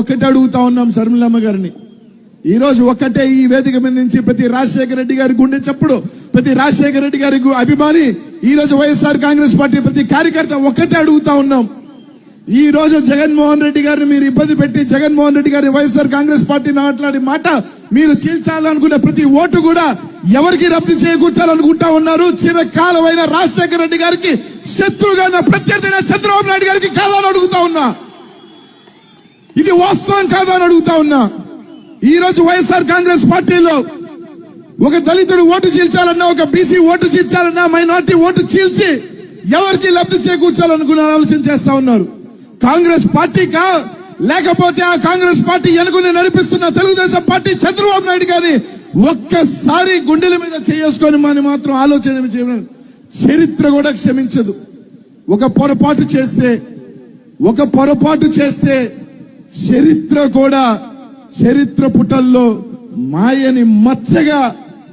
ఒక్కటే అడుగుతా ఉన్నాం శర్మిలమ్మ గారిని. ఈరోజు ఒక్కటే ఈ వేదిక మీద నుంచి ప్రతి రాజశేఖర రెడ్డి గారి గుండె చప్పుడు ప్రతి రాజశేఖర రెడ్డి గారి అభిమాని ఈ రోజు వైఎస్ఆర్ కాంగ్రెస్ పార్టీ ప్రతి కార్యకర్త ఒక్కటే అడుగుతా ఉన్నాం. ఈ రోజు జగన్మోహన్ రెడ్డి గారిని మీరు ఇబ్బంది పెట్టి జగన్మోహన్ రెడ్డి గారిని వైఎస్ఆర్ కాంగ్రెస్ పార్టీ మాట్లాడే మాట మీరు చీల్చాలనుకునే ప్రతి ఓటు కూడా ఎవరికి రద్దు చేకూర్చాలనుకుంటా ఉన్నారు? చిరకాలమైన రాజశేఖర రెడ్డి గారికి శత్రువుగా ఉన్న ప్రత్యర్థి అయిన చంద్రబాబు నాయుడు గారికి కాదని అడుగుతా ఉన్నా. ఇది వాస్తవం కాదా అని అడుగుతా ఉన్నా. ఈ రోజు వైఎస్ఆర్ కాంగ్రెస్ పార్టీలో ఒక దళితుడు ఓటు చీల్చాలన్నా ఒక బీసీ ఓటు చీల్చాలన్నా మైనార్టీ ఓటు చీల్చి ఎవరికి లబ్ధి చేకూర్చాలనుకున్న ఆలోచన చేస్తా ఉన్నారు. కాంగ్రెస్ పార్టీకా? లేకపోతే ఆ కాంగ్రెస్ పార్టీ ఎనుకుని నడిపిస్తున్న తెలుగుదేశం పార్టీ చంద్రబాబు నాయుడు గారిని ఒక్కసారి గుండెల మీద చేసుకొని మనం మాత్రం ఆలోచన చేయడం చరిత్ర కూడా క్షమించదు. ఒక పొరపాటు చేస్తే ఒక పొరపాటు చేస్తే చరిత్ర కూడా చరిత్ర పుటల్లో మాయని మచ్చగా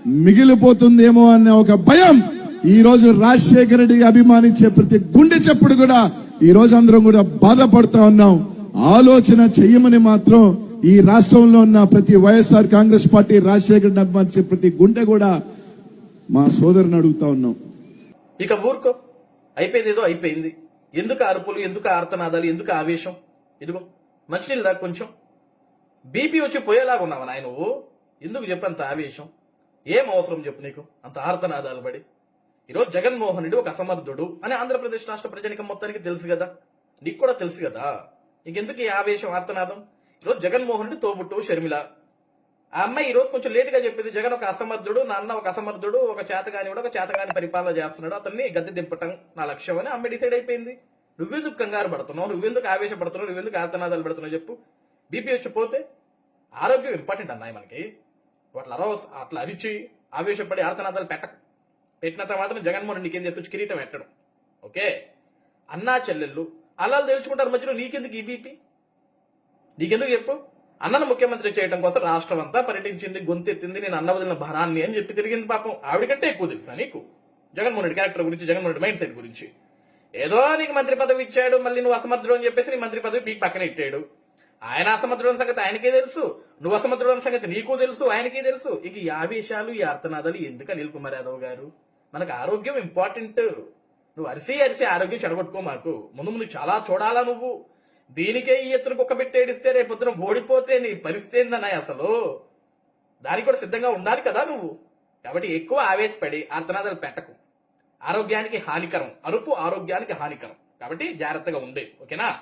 మిగిలిపోతుందేమో అనే ఒక భయం ఈ రోజు రాజశేఖర రెడ్డి అభిమానించే ప్రతి గుండె చెప్పుడు కూడా ఈ రోజు అందరం కూడా బాధపడుతా ఉన్నాం. ఆలోచన చెయ్యమని మాత్రం ఈ రాష్ట్రంలో ఉన్న ప్రతి YSR Congress party Rajasekhara Reddy అభిమానించే ప్రతి గుండె కూడా మా సోదరుని అడుగుతా ఉన్నాం. ఇక ఊరుకో. అయిపోయింది ఏదో అయిపోయింది. ఎందుకు అరుపులు ఎందుకు ఆర్తనాదాలు ఎందుకు ఆవేశం? ఇదిగో. మంచినీళ్ళు దా కొంచెం? బీపీ వచ్చి పోయేలాగా ఉన్నావా నాయన నువ్వు? ఎందుకు చెప్పు అంత ఆవేశం? ఏం అవసరం చెప్పు నీకు? అంత ఆర్తనాదాలు పడి. ఈరోజు జగన్మోహన్ రెడ్డి ఒక అసమర్థుడు అని ఆంధ్రప్రదేశ్ రాష్ట్ర ప్రజానికం మొత్తానికి తెలుసు కదా? నీకు కూడా తెలుసు కదా? ఇంకెందుకు ఈ ఆవేశం ఆర్తనాదం? ఈరోజు జగన్మోహన్ రెడ్డి తోబుట్టు షర్మిల. ఆ అమ్మాయి ఈరోజు కొంచెం లేటుగా చెప్పింది జగన్ ఒక అసమర్థుడు నాన్న ఒక అసమర్థుడు ఒక చేతగాని కూడా ఒక చేతగాని పరిపాలన చేస్తున్నాడు అతన్ని గద్దె దింపటం నా లక్ష్యం అని అమ్మాయి డిసైడ్ అయిపోయింది. నువ్వెందుకు కంగారు పడుతున్నావు? నువ్వెందుకు ఆవేశపడుతున్నావు? నువ్వెందుకు ఆర్తనాదాలు పెడుతున్నావు చెప్పు. బీపీ వచ్చిపోతే ఆరోగ్యం ఇంపార్టెంట్ అన్నాయి మనకి. అట్లా అరవ అట్లా అరిచి ఆవేశపడి ఆర్తనాదాలు పెట్టకు. పెట్టిన తర్వాత జగన్మోహన్ నీకేం తీసుకొచ్చి కిరీటం పెట్టడం? ఓకే? అన్నా చెల్లెళ్ళు అల్లాలు తెలుసుకుంటారు మధ్యలో నీకెందుకు ఈ బీపీ? నీకెందుకు చెప్పు? అన్నను ముఖ్యమంత్రి చేయడం కోసం రాష్ట్రం అంతా పర్యటించింది గొంతెత్తింది నేను అన్న వదిలిన భారాన్ని అని చెప్పి తిరిగింది పాపం. ఆవిడకంటే ఎక్కువ తెలుసా నీకు? జగన్మోహన్ రెడ్డి క్యారెక్టర్ గురించి జగన్మోహన్ రెడ్డి మైండ్ సెట్ గురించి. ఏదో నీకు మంత్రి పదవి ఇచ్చాడు మళ్ళీ నువ్వు అసమర్థుడు అని చెప్పేసి నీ మంత్రి పదవి పీక్ పక్కన ఇట్టాడు ఆయన అసమర్థుడు సంగతి ఆయనకే తెలుసు నువ్వు అసమర్థుడు సంగతి నీకు తెలుసు ఆయనకే తెలుసు. ఇక ఈ ఆవేశాలు ఈ అర్థనాదాలు ఎందుకు అనిల్ కుమార్ యాదవ్ గారు? మనకు ఆరోగ్యం ఇంపార్టెంట్ నువ్వు అరిసి అరిసి ఆరోగ్యం చెడగొట్టుకో మాకు. ముందు ముందు చాలా చూడాలా నువ్వు. దీనికే ఈ ఎత్తున కుక్క పెట్టి ఏడిస్తే రేపొద్దున ఓడిపోతే నీ పరిస్థితి ఏందన్నాయి అసలు? దానికి కూడా సిద్ధంగా ఉండాలి కదా నువ్వు. కాబట్టి ఎక్కువ ఆవేశపడి అర్థనాదాలు పెట్టకు. ఆరోగ్యానికి హానికరం. అరుపు ఆరోగ్యానికి హానికరం. కాబట్టి జాగ్రత్తగా ఉండే. ఓకేనా?